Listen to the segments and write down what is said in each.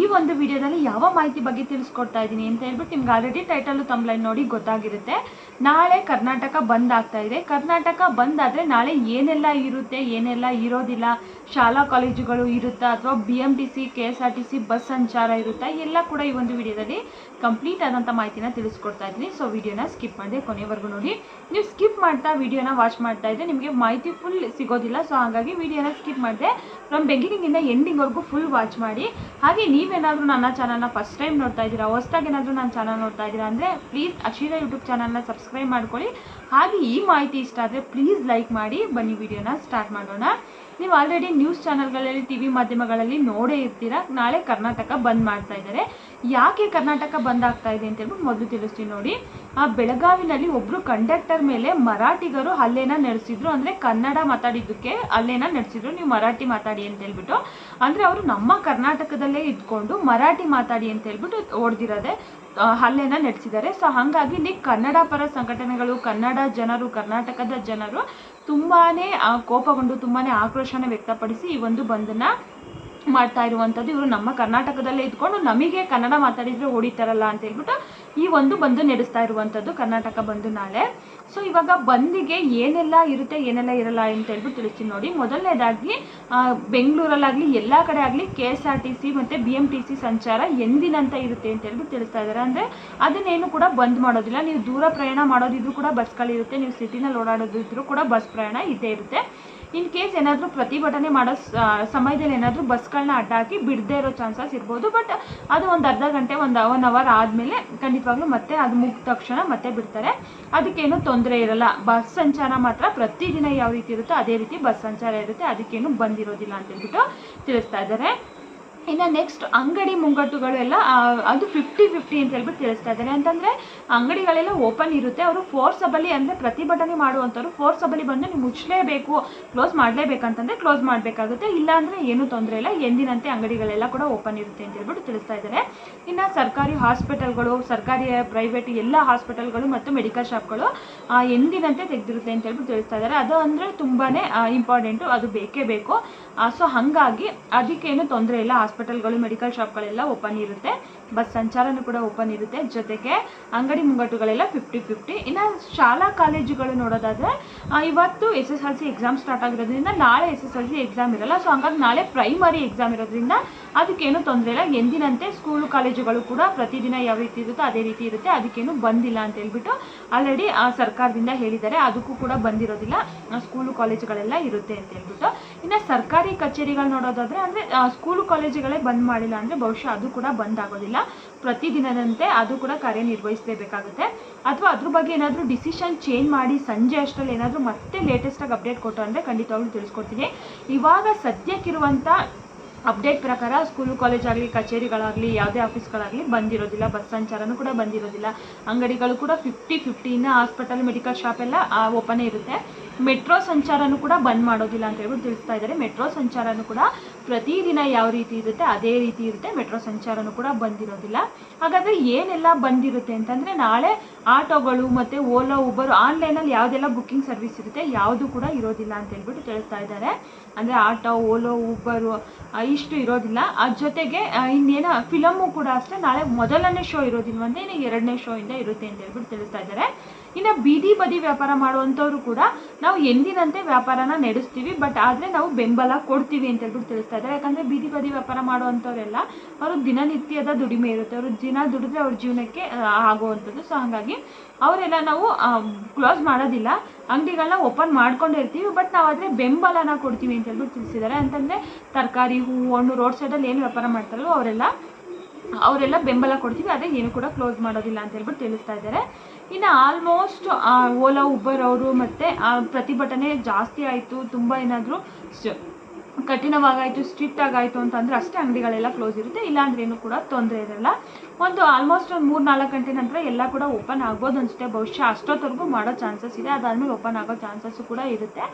ಈ ಒಂದು ವಿಡಿಯೋದಲ್ಲಿ ಯಾವ ಮಾಹಿತಿ ಬಗ್ಗೆ ತಿಳಿಸ್ಕೊಡ್ತಾ ಇದ್ದೀನಿ ಅಂತ ಹೇಳ್ಬಿಟ್ಟು ನಿಮ್ಗೆ ಆಲ್ರೆಡಿ ಟೈಟಲು ತಂಬ್ಲೈನ್ ನೋಡಿ ಗೊತ್ತಾಗಿರುತ್ತೆ. ನಾಳೆ ಕರ್ನಾಟಕ ಬಂದ್ ಆಗ್ತಾ ಇದೆ. ಕರ್ನಾಟಕ ಬಂದ್ ಆದರೆ ನಾಳೆ ಏನೆಲ್ಲ ಇರುತ್ತೆ, ಏನೆಲ್ಲ ಇರೋದಿಲ್ಲ? ಶಾಲಾ ಕಾಲೇಜುಗಳು ಇರುತ್ತಾ ಅಥವಾ B M T C K S R T C bus ಸಂಚಾರ ಇರುತ್ತಾ? ಎಲ್ಲ ಕೂಡ ಈ ಒಂದು ವಿಡಿಯೋದಲ್ಲಿ ಕಂಪ್ಲೀಟ್ ಆದಂಥ ಮಾಹಿತಿನ ತಿಳಿಸ್ಕೊಡ್ತಾ ಇದ್ದೀನಿ. ಸೊ ವಿಡಿಯೋನ ಸ್ಕಿಪ್ ಮಾಡಿದೆ ಕೊನೆವರೆಗೂ ನೋಡಿ. ನೀವು ಸ್ಕಿಪ್ ಮಾಡ್ತಾ ವಿಡಿಯೋನ ವಾಚ್ ಮಾಡ್ತಾ ಇದ್ದರೆ ನಿಮಗೆ ಮಾಹಿತಿ ಫುಲ್ ಸಿಗೋದಿಲ್ಲ. ಸೊ ಹಾಗಾಗಿ ವಿಡಿಯೋನ ಸ್ಕಿಪ್ ಮಾಡಿದೆ ಫ್ರಮ್ ಎಂಡಿಂಗ್ ಎಂಡಿಂಗ್ವರೆಗೂ ಫುಲ್ ವಾಚ್ ಮಾಡಿ. ಹಾಗೆ ನೀವೇನಾದರೂ ನನ್ನ ಚಾನಲ್ನ ಫಸ್ಟ್ ಟೈಮ್ ನೋಡ್ತಾ ಇದ್ದೀರಾ, ಹೊಸ್ದಾಗಿ ಏನಾದರೂ ನನ್ನ ಚಾನಲ್ ನೋಡ್ತಾ ಇದ್ದೀರಾ ಅಂದರೆ ಪ್ಲೀಸ್ ಅಕ್ಷೀರ ಯೂಟ್ಯೂಬ್ ಚಾನಲ್ನ ಸಬ್ಸ್ಕ್ರೈಬ್ ಮಾಡ್ಕೊಳ್ಳಿ. ಹಾಗೆ ಈ ಮಾಹಿತಿ ಇಷ್ಟ ಆದರೆ ಪ್ಲೀಸ್ ಲೈಕ್ ಮಾಡಿ. ಬನ್ನಿ ವಿಡಿಯೋನ ಸ್ಟಾರ್ಟ್ ಮಾಡೋಣ. ನೀವು ಆಲ್ರೆಡಿ ನ್ಯೂಸ್ ಚಾನಲ್ಗಳಲ್ಲಿ ಟಿ ವಿ ಮಾಧ್ಯಮಗಳಲ್ಲಿ ನೋಡೇ ಇರ್ತೀರಾ? ನಾಳೆ ಕರ್ನಾಟಕ ಬಂದ್ ಮಾಡ್ತಾ ಇದ್ದಾರೆ ಯಾಕೆ ಕರ್ನಾಟಕ ಬಂದ್ ಆಗ್ತಾ ಇದೆ ಅಂತ ಹೇಳ್ಬಿಟ್ಟು ಮೊದಲು ತಿಳಿಸ್ತೀವಿ ನೋಡಿ. ಆ ಬೆಳಗಾವಿನಲ್ಲಿ ಒಬ್ರು ಕಂಡಕ್ಟರ್ ಮೇಲೆ ಮರಾಠಿಗರು ಹಲ್ಲೆನ ನಡೆಸಿದ್ರು. ಅಂದ್ರೆ ಕನ್ನಡ ಮಾತಾಡಿದ್ದಕ್ಕೆ ಅಲ್ಲೇನ ನಡೆಸಿದ್ರು. ನೀವು ಮರಾಠಿ ಮಾತಾಡಿ ಅಂತ ಹೇಳ್ಬಿಟ್ಟು. ಅಂದ್ರೆ ಅವರು ನಮ್ಮ ಕರ್ನಾಟಕದಲ್ಲೇ ಇದ್ಕೊಂಡು ಮರಾಠಿ ಮಾತಾಡಿ ಅಂತ ಹೇಳ್ಬಿಟ್ಟು ಹೊಡೆದಿರೋದೆ ಹಲ್ಲೆನ ನಡೆಸಿದ್ದಾರೆ. ಸೊ ಹಾಗಾಗಿ ಇಲ್ಲಿ ಕನ್ನಡ ಪರ ಸಂಘಟನೆಗಳು ಕನ್ನಡ ಜನರು ಕರ್ನಾಟಕದ ಜನರು ತುಂಬಾನೇ ಆ, ಕೋಪಗೊಂಡು ತುಂಬಾನೇ ಆಕ್ರೋಶನ ವ್ಯಕ್ತಪಡಿಸಿ ಈ ಒಂದು ಬಂದನ್ನ ಮಾಡ್ತಾ ಇರುವಂಥದ್ದು ಇವರು ನಮ್ಮ ಕರ್ನಾಟಕದಲ್ಲೇ ಇದ್ಕೊಂಡು ನಮಗೆ ಕನ್ನಡ ಮಾತಾಡಿದರೆ ಹೊಡಿತಾರಲ್ಲ ಅಂತ ಹೇಳ್ಬಿಟ್ಟು ಈ ಒಂದು ಬಂದು ನಡೆಸ್ತಾ ಇರುವಂಥದ್ದು ಕರ್ನಾಟಕ ಬಂದು ನಾಳೆ. ಸೊ ಇವಾಗ ಬಂದಿಗೆ ಏನೆಲ್ಲ ಇರುತ್ತೆ, ಏನೆಲ್ಲ ಇರಲ್ಲ ಅಂತ ಹೇಳ್ಬಿಟ್ಟು ತಿಳಿಸ್ತೀನಿ ನೋಡಿ. ಮೊದಲನೇದಾಗಿ ಬೆಂಗಳೂರಲ್ಲಾಗಲಿ, ಎಲ್ಲ ಕಡೆ ಆಗಲಿ K S R T C ಮತ್ತು ಬಿ ಎಂ ಟಿ ಸಿ ಸಂಚಾರ ಎಂದಿನಂತ ಇರುತ್ತೆ ಅಂತ ಹೇಳ್ಬಿಟ್ಟು ತಿಳಿಸ್ತಾ ಇದ್ದಾರೆ ಅಂದರೆ ಅದನ್ನೇನು ಕೂಡ ಬಂದ್ ಮಾಡೋದಿಲ್ಲ. ನೀವು ದೂರ ಪ್ರಯಾಣ ಮಾಡೋದಿದ್ರು ಕೂಡ ಬಸ್ಗಳಿರುತ್ತೆ. ನೀವು ಸಿಟಿನಲ್ಲಿ ಓಡಾಡೋದಿದ್ರು ಕೂಡ ಬಸ್ ಪ್ರಯಾಣ ಇದ್ದೇ ಇರುತ್ತೆ. ಇನ್ ಕೇಸ್ ಏನಾದರೂ ಪ್ರತಿಭಟನೆ ಮಾಡೋ ಸಮಯದಲ್ಲಿ ಏನಾದರೂ ಬಸ್ಗಳನ್ನ ಅಡ್ಡ ಹಾಕಿ ಬಿಡದೇ ಇರೋ ಚಾನ್ಸಸ್ ಇರ್ಬೋದು, ಬಟ್ ಅದು ಒಂದು ಅರ್ಧ ಗಂಟೆ, ಒಂದು ಒನ್ ಅವರ್ ಆದಮೇಲೆ ಖಂಡಿತವಾಗ್ಲೂ ಮತ್ತೆ ಅದು ಮುಗಿದ ತಕ್ಷಣ ಮತ್ತೆ ಬಿಡ್ತಾರೆ. ಅದಕ್ಕೇನು ತೊಂದರೆ ಇರಲ್ಲ. ಬಸ್ ಸಂಚಾರ ಮಾತ್ರ ಪ್ರತಿದಿನ ಯಾವ ರೀತಿ ಇರುತ್ತೋ ಅದೇ ರೀತಿ ಬಸ್ ಸಂಚಾರ ಇರುತ್ತೆ. ಅದಕ್ಕೇನು ಬಂದಿರೋದಿಲ್ಲ ಅಂತ ಹೇಳ್ಬಿಟ್ಟು ತಿಳಿಸ್ತಾ ಇದ್ದಾರೆ. ಇನ್ನು ನೆಕ್ಸ್ಟ್ ಅಂಗಡಿ ಮುಂಗಟ್ಟುಗಳು ಎಲ್ಲ ಅದು ಫಿಫ್ಟಿ ಫಿಫ್ಟಿ ಅಂತ ಹೇಳ್ಬಿಟ್ಟು ತಿಳಿಸ್ತಾ ಇದ್ದಾರೆ ಅಂತಂದರೆ, ಅಂಗಡಿಗಳೆಲ್ಲ ಓಪನ್ ಇರುತ್ತೆ. ಅವರು ಫೋರ್ಸಬಲಿ ಅಂದರೆ ಪ್ರತಿಭಟನೆ ಮಾಡುವಂಥವ್ರು ಫೋರ್ಸಬಲಿ ಬಂದು ನೀವು ಮುಚ್ಚಲೇಬೇಕು ಕ್ಲೋಸ್ ಮಾಡಲೇಬೇಕಂತಂದರೆ ಕ್ಲೋಸ್ ಮಾಡಬೇಕಾಗುತ್ತೆ. ಇಲ್ಲ ಅಂದರೆ ಏನೂ ತೊಂದರೆ ಇಲ್ಲ. ಎಂದಿನಂತೆ ಅಂಗಡಿಗಳೆಲ್ಲ ಕೂಡ ಓಪನ್ ಇರುತ್ತೆ ಅಂತ ಹೇಳ್ಬಿಟ್ಟು ತಿಳಿಸ್ತಾ ಇದ್ದಾರೆ ಇನ್ನು ಸರ್ಕಾರಿ ಹಾಸ್ಪಿಟಲ್ಗಳು, ಸರ್ಕಾರಿ ಪ್ರೈವೇಟ್ ಎಲ್ಲ ಹಾಸ್ಪಿಟಲ್ಗಳು ಮತ್ತು ಮೆಡಿಕಲ್ ಶಾಪ್ಗಳು ಎಂದಿನಂತೆ ತೆಗೆದಿರುತ್ತೆ ಅಂತ ಹೇಳ್ಬಿಟ್ಟು ತಿಳಿಸ್ತಾ ಇದ್ದಾರೆ. ಅದು ಅಂದರೆ ತುಂಬಾ ಇಂಪಾರ್ಟೆಂಟು ಅದು ಬೇಕೇ ಬೇಕು. ಸೊ ಹಾಗಾಗಿ ಅದಕ್ಕೇನು ತೊಂದರೆ ಇಲ್ಲ. ಹಾಸ್ಪಿಟಲ್ಗಳು ಮೆಡಿಕಲ್ ಶಾಪ್ಗಳೆಲ್ಲ ಓಪನ್ ಇರುತ್ತೆ. ಬಸ್ ಸಂಚಾರನೂ ಕೂಡ ಓಪನ್ ಇರುತ್ತೆ. ಜೊತೆಗೆ ಅಂಗಡಿ ಮುಂಗಟ್ಟುಗಳೆಲ್ಲ ಫಿಫ್ಟಿ ಫಿಫ್ಟಿ ಇನ್ನು ಶಾಲಾ ಕಾಲೇಜುಗಳು ನೋಡೋದಾದರೆ ಇವತ್ತು S S L C exam start ಆಗಿರೋದ್ರಿಂದ ನಾಳೆ S S L C exam ಇರಲ್ಲ. ಸೊ ಹಂಗಾಗಿ ನಾಳೆ ಪ್ರೈಮರಿ ಎಕ್ಸಾಮ್ ಇರೋದ್ರಿಂದ ಅದಕ್ಕೇನು ತೊಂದರೆ ಇಲ್ಲ. ಎಂದಿನಂತೆ ಸ್ಕೂಲು ಕಾಲೇಜುಗಳು ಕೂಡ ಪ್ರತಿದಿನ ಯಾವ ರೀತಿ ಇರುತ್ತೋ ಅದೇ ರೀತಿ ಇರುತ್ತೆ. ಅದಕ್ಕೇನು ಬಂದಿಲ್ಲ ಅಂತ ಹೇಳ್ಬಿಟ್ಟು ಆಲ್ರೆಡಿ ಸರ್ಕಾರದಿಂದ ಹೇಳಿದ್ದಾರೆ. ಅದಕ್ಕೂ ಕೂಡ ಬಂದಿರೋದಿಲ್ಲ. ಆ, ಸ್ಕೂಲು ಕಾಲೇಜುಗಳೆಲ್ಲ ಇರುತ್ತೆ ಅಂತ ಹೇಳ್ಬಿಟ್ಟು. ಇನ್ನು ಸರ್ಕಾರಿ ಕಚೇರಿಗಳು ನೋಡೋದಾದರೆ ಅಂದರೆ ಸ್ಕೂಲು ಕಾಲೇಜುಗಳೇ ಬಂದ್ ಮಾಡಿಲ್ಲ ಅಂದರೆ ಬಹುಶಃ ಅದು ಕೂಡ ಬಂದ್ ಆಗೋದಿಲ್ಲ. ಪ್ರತಿದಿನದಂತೆ ಅದು ಕೂಡ ಕಾರ್ಯನಿರ್ವಹಿಸಲೇಬೇಕಾಗುತ್ತೆ. ಅಥವಾ ಅದ್ರ ಬಗ್ಗೆ ಏನಾದರೂ ಡಿಸಿಷನ್ ಚೇಂಜ್ ಮಾಡಿ ಸಂಜೆ ಅಷ್ಟರಲ್ಲಿ ಏನಾದರೂ ಮತ್ತೆ ಲೇಟೆಸ್ಟಾಗಿ ಅಪ್ಡೇಟ್ ಕೊಟ್ಟು ಅಂದರೆ ಖಂಡಿತವಾಗ್ಲೂ ತಿಳಿಸ್ಕೊಡ್ತೀನಿ. ಇವಾಗ ಸದ್ಯಕ್ಕಿರುವಂಥ ಅಪ್ಡೇಟ್ ಪ್ರಕಾರ ಸ್ಕೂಲು ಕಾಲೇಜ್ ಆಗಲಿ, ಕಚೇರಿಗಳಾಗಲಿ, ಯಾವುದೇ ಆಫೀಸ್ಗಳಾಗಲಿ ಬಂದಿರೋದಿಲ್ಲ. ಬಸ್ ಸಂಚಾರನೂ ಕೂಡ ಬಂದಿರೋದಿಲ್ಲ. ಅಂಗಡಿಗಳು ಕೂಡ ಫಿಫ್ಟಿ ಫಿಫ್ಟಿನ ಹಾಸ್ಪಿಟಲ್ ಮೆಡಿಕಲ್ ಶಾಪ್ ಎಲ್ಲ ಓಪನೇ ಇರುತ್ತೆ. ಮೆಟ್ರೋ ಸಂಚಾರನೂ ಕೂಡ ಬಂದ್ ಮಾಡೋದಿಲ್ಲ ಅಂತ ಹೇಳ್ಬಿಟ್ಟು ತಿಳಿಸ್ತಾ ಇದ್ದಾರೆ. ಮೆಟ್ರೋ ಸಂಚಾರನೂ ಕೂಡ ಪ್ರತಿದಿನ ಯಾವ ರೀತಿ ಇರುತ್ತೆ, ಅದೇ ರೀತಿ ಇರುತ್ತೆ. ಮೆಟ್ರೋ ಸಂಚಾರನೂ ಕೂಡ ಬಂದಿರೋದಿಲ್ಲ. ಹಾಗಾದರೆ ಏನೆಲ್ಲ ಬಂದಿರುತ್ತೆ ಅಂತಂದರೆ ನಾಳೆ ಆಟೋಗಳು ಮತ್ತೆ ಓಲೋ, ಉಬರ್ ಆನ್ಲೈನಲ್ಲಿ ಯಾವುದೆಲ್ಲ ಬುಕ್ಕಿಂಗ್ ಸರ್ವಿಸ್ ಇರುತ್ತೆ ಯಾವುದು ಕೂಡ ಇರೋದಿಲ್ಲ ಅಂತ ಹೇಳ್ಬಿಟ್ಟು ತಿಳಿಸ್ತಾ ಇದ್ದಾರೆ. ಅಂದರೆ ಆಟೋ, ಓಲೋ, ಉಬರು ಇಷ್ಟು ಇರೋದಿಲ್ಲ. ಅದ್ರ ಜೊತೆಗೆ ಇನ್ನೇನೋ ಫಿಲಮು ಕೂಡ ಅಷ್ಟೇ. ನಾಳೆ ಮೊದಲನೇ ಶೋ ಇರೋದಿಲ್ವಂತೆ ಇನ್ನು ಎರಡನೇ ಶೋ ಇಂದ ಇರುತ್ತೆ ಅಂತ ಹೇಳ್ಬಿಟ್ಟು ತಿಳಿಸ್ತಾ ಇದ್ದಾರೆ. ಇನ್ನು ಬೀದಿ ಬದಿ ವ್ಯಾಪಾರ ಮಾಡುವಂಥವ್ರು ಕೂಡ ನಾವು ಎಂದಿನಂತೆ ವ್ಯಾಪಾರನ ನಡೆಸ್ತೀವಿ ಬಟ್ ಆದರೆ ನಾವು ಬೆಂಬಲ ಕೊಡ್ತೀವಿ ಅಂತ ಹೇಳ್ಬಿಟ್ಟು ತಿಳಿಸ್ತಾ ಇದ್ದಾರೆ. ಯಾಕಂದರೆ ಬೀದಿ ಬದಿ ವ್ಯಾಪಾರ ಮಾಡುವಂಥವ್ರೆಲ್ಲ, ಅವರು ದಿನನಿತ್ಯದ ದುಡಿಮೆ ಇರುತ್ತೆ. ಅವರು ದಿನ ದುಡಿದ್ರೆ ಅವ್ರ ಜೀವನಕ್ಕೆ ಆಗುವಂಥದ್ದು. ಸೊ ಹಾಗಾಗಿ ಅವರೆಲ್ಲ ನಾವು ಕ್ಲೋಸ್ ಮಾಡೋದಿಲ್ಲ. ಅಂಗಡಿಗಳನ್ನ ಓಪನ್ ಮಾಡ್ಕೊಂಡೇ ಇರ್ತೀವಿ ಬಟ್ ನಾವು ಆದರೆ ಬೆಂಬಲನ ಕೊಡ್ತೀವಿ ಅಂತ ಹೇಳ್ಬಿಟ್ಟು ತಿಳಿಸಿದ್ದಾರೆ. ಅಂತಂದರೆ ತರಕಾರಿ ಹೂವು ಹಣ್ಣು ರೋಡ್ ಸೈಡಲ್ಲಿ ಏನು ವ್ಯಾಪಾರ ಮಾಡ್ತಾರಲ್ವ ಅವರೆಲ್ಲ ಅವರೆಲ್ಲ ಬೆಂಬಲ ಕೊಡ್ತೀವಿ ಅದೇ ಏನು ಕೂಡ ಕ್ಲೋಸ್ ಮಾಡೋದಿಲ್ಲ ಅಂತ ಹೇಳ್ಬಿಟ್ಟು ತಿಳಿಸ್ತಾ ಇದ್ದಾರೆ. ಇನ್ನು ಆಲ್ಮೋಸ್ಟ್ ಓಲಾ ಉಬರ್ ಅವರು ಮತ್ತು ಪ್ರತಿಭಟನೆ ಜಾಸ್ತಿ ಆಯಿತು, ತುಂಬ ಏನಾದರೂ ಕಠಿಣವಾಗಾಯಿತು ಸ್ಟ್ರಿಕ್ಟ್ ಆಗಾಯಿತು ಅಂತಂದರೆ ಅಷ್ಟೇ ಅಂಗಡಿಗಳೆಲ್ಲ ಕ್ಲೋಸ್ ಇರುತ್ತೆ. ಇಲ್ಲಾಂದ್ರೆ ಏನು ಕೂಡ ತೊಂದರೆ ಇರಲ್ಲ. ಒಂದು ಆಲ್ಮೋಸ್ಟ್ ಒಂದು ಮೂರು ನಾಲ್ಕು ಗಂಟೆ ನಂತರ ಎಲ್ಲ ಕೂಡ ಓಪನ್ ಆಗ್ಬೋದು ಅನಿಸುತ್ತೆ. ಬಹುಶಃ ಅಷ್ಟೊತ್ತವರೆಗೂ ಮಾಡೋ ಚಾನ್ಸಸ್ ಇದೆ. ಅದಾದಮೇಲೆ ಓಪನ್ ಆಗೋ ಚಾನ್ಸಸ್ಸು ಕೂಡ ಇರುತ್ತೆ.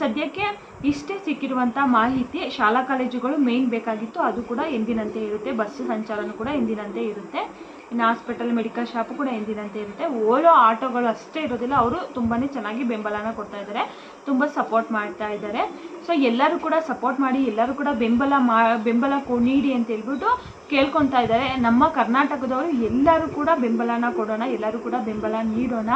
ಸದ್ಯಕ್ಕೆ ಇಷ್ಟೇ ಸಿಕ್ಕಿರುವಂಥ ಮಾಹಿತಿ ಶಾಲಾ ಕಾಲೇಜುಗಳು ಮೇಯ್ನ್ ಬೇಕಾಗಿತ್ತು. ಅದು ಕೂಡ ಎಂದಿನಂತೆ ಇರುತ್ತೆ. ಬಸ್ ಸಂಚಾರನೂ ಕೂಡ ಎಂದಿನಂತೆ ಇರುತ್ತೆ. ಇನ್ನು ಹಾಸ್ಪಿಟಲ್ ಮೆಡಿಕಲ್ ಶಾಪು ಕೂಡ ಎಂದಿನಂತೆ ಇರುತ್ತೆ. ಓಲೋ ಆಟೋಗಳು ಅಷ್ಟೇ ಇರೋದಿಲ್ಲ. ಅವರು ತುಂಬಾ ಚೆನ್ನಾಗಿ ಬೆಂಬಲನ ಕೊಡ್ತಾ ಇದ್ದಾರೆ. ತುಂಬ ಸಪೋರ್ಟ್ ಮಾಡ್ತಾ ಇದ್ದಾರೆ. ಸೊ ಎಲ್ಲರೂ ಕೂಡ ಸಪೋರ್ಟ್ ಮಾಡಿ, ಎಲ್ಲರೂ ಕೂಡ ಬೆಂಬಲ ಮಾ, ಬೆಂಬಲ ಕೊ, ನೀಡಿ ಅಂತ ಹೇಳ್ಬಿಟ್ಟು ಕೇಳ್ಕೊತಾ ಇದ್ದಾರೆ. ನಮ್ಮ ಕರ್ನಾಟಕದವರು ಎಲ್ಲರೂ ಕೂಡ ಬೆಂಬಲನ ಕೊಡೋಣ, ಎಲ್ಲರೂ ಕೂಡ ಬೆಂಬಲ ನೀಡೋಣ.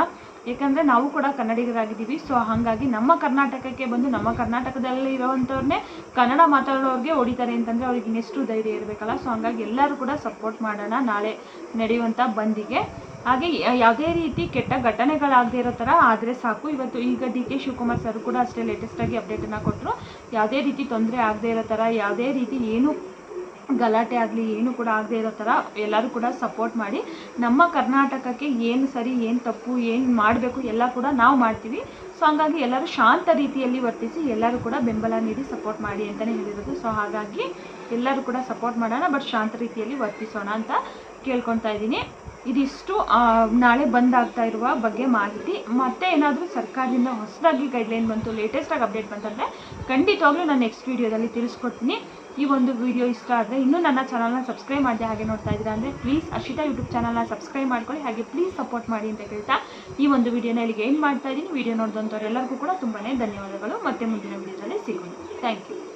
ಯಾಕಂದರೆ ನಾವು ಕೂಡ ಕನ್ನಡಿಗರಾಗಿದ್ದೀವಿ. ಸೊ ಹಾಗಾಗಿ ನಮ್ಮ ಕರ್ನಾಟಕಕ್ಕೆ ಬಂದು, ನಮ್ಮ ಕರ್ನಾಟಕದಲ್ಲಿ ಇರೋವಂಥವ್ರನ್ನೇ ಕನ್ನಡ ಮಾತಾಡೋರಿಗೆ ಹೊಡಿತಾರೆ ಅಂತಂದರೆ ಅವ್ರಿಗೆ ಇನ್ನೆಷ್ಟು ಧೈರ್ಯ ಇರಬೇಕಲ್ಲ. ಸೊ ಹಾಗಾಗಿ ಎಲ್ಲರೂ ಕೂಡ ಸಪೋರ್ಟ್ ಮಾಡೋಣ ನಾಳೆ ನಡೆಯುವಂಥ ಬಂದಿಗೆ. ಹಾಗೆ ಯಾವುದೇ ರೀತಿ ಕೆಟ್ಟ ಘಟನೆಗಳಾಗದೇ ಇರೋ ಥರ ಆದರೆ ಸಾಕು. ಇವತ್ತು ಈಗ ಡಿ ಕೆ ಶಿವಕುಮಾರ್ ಸರ್ ಕೂಡ ಅಷ್ಟೇ ಲೇಟೆಸ್ಟಾಗಿ ಅಪ್ಡೇಟನ್ನು ಕೊಟ್ಟರು ಯಾವುದೇ ರೀತಿ ತೊಂದರೆ ಆಗದೇ ಇರೋ ಥರ, ಯಾವುದೇ ರೀತಿ ಏನು ಗಲಾಟೆ ಆಗಲಿ, ಏನು ಕೂಡ ಆಗದೇ ಇರೋ ಥರ ಎಲ್ಲರೂ ಕೂಡ ಸಪೋರ್ಟ್ ಮಾಡಿ. ನಮ್ಮ ಕರ್ನಾಟಕಕ್ಕೆ ಏನು ಸರಿ, ಏನು ತಪ್ಪು, ಏನು ಮಾಡಬೇಕು ಎಲ್ಲ ಕೂಡ ನಾವು ಮಾಡ್ತೀವಿ. ಸೊ ಹಂಗಾಗಿ ಎಲ್ಲರೂ ಶಾಂತ ರೀತಿಯಲ್ಲಿ ವರ್ತಿಸಿ ಎಲ್ಲರೂ ಕೂಡ ಬೆಂಬಲ ನೀಡಿ ಸಪೋರ್ಟ್ ಮಾಡಿ ಅಂತಲೇ ಹೇಳಿರೋದು. ಸೊ ಹಾಗಾಗಿ ಎಲ್ಲರೂ ಕೂಡ ಸಪೋರ್ಟ್ ಮಾಡೋಣ ಬಟ್ ಶಾಂತ ರೀತಿಯಲ್ಲಿ ವರ್ತಿಸೋಣ ಅಂತ ಕೇಳ್ಕೊತಾ ಇದ್ದೀನಿ. ಇದಿಷ್ಟು ನಾಳೆ ಬಂದ್ ಆಗ್ತಾ ಇರುವ ಬಗ್ಗೆ ಮಾಹಿತಿ. ಮತ್ತೆ ಏನಾದರೂ ಸರ್ಕಾರದಿಂದ ಹೊಸದಾಗಿ ಗೈಡ್ಲೈನ್ ಬಂತು ಲೇಟೆಸ್ಟಾಗಿ ಅಪ್ಡೇಟ್ ಬಂತಂದರೆ ಖಂಡಿತವಾಗ್ಲೂ ನಾನು ನೆಕ್ಸ್ಟ್ ವೀಡಿಯೋದಲ್ಲಿ ತಿಳಿಸ್ಕೊಡ್ತೀನಿ. ಈ ಒಂದು ವಿಡಿಯೋ ಇಷ್ಟ ಆದರೆ ಇನ್ನೂ ನನ್ನ ಚಾನಲ್ನ ಸಬ್ಸ್ಕ್ರೈಬ್ ಮಾಡಿದೆ ಹಾಗೆ ನೋಡ್ತಾ ಇದ್ದೀರಾ ಅಂದರೆ ಪ್ಲೀಸ್ ಅರ್ಷಿತಾ ಯೂಟ್ಯೂಬ್ ಚಾನಲ್ನ ಸಬ್ಸ್ಕ್ರೈಬ್ ಮಾಡ್ಕೊಳ್ಳಿ, ಹಾಗೆ ಪ್ಲೀಸ್ ಸಪೋರ್ಟ್ ಮಾಡಿ ಅಂತ ಹೇಳ್ತಾ ಈ ಒಂದು ವಿಡಿಯೋನ ಇಲ್ಲಿಗೆ ಏನು ಮಾಡ್ತಾ ಇದ್ದೀನಿ. ವಿಡಿಯೋ ನೋಡಿದಂಥವ್ರು ಎಲ್ಲರಿಗೂ ಕೂಡ ತುಂಬಾ ಧನ್ಯವಾದಗಳು. ಮತ್ತೆ ಮುಂದಿನ ವಿಡಿಯೋದಲ್ಲಿ ಸಿಗೋಣ. Thank you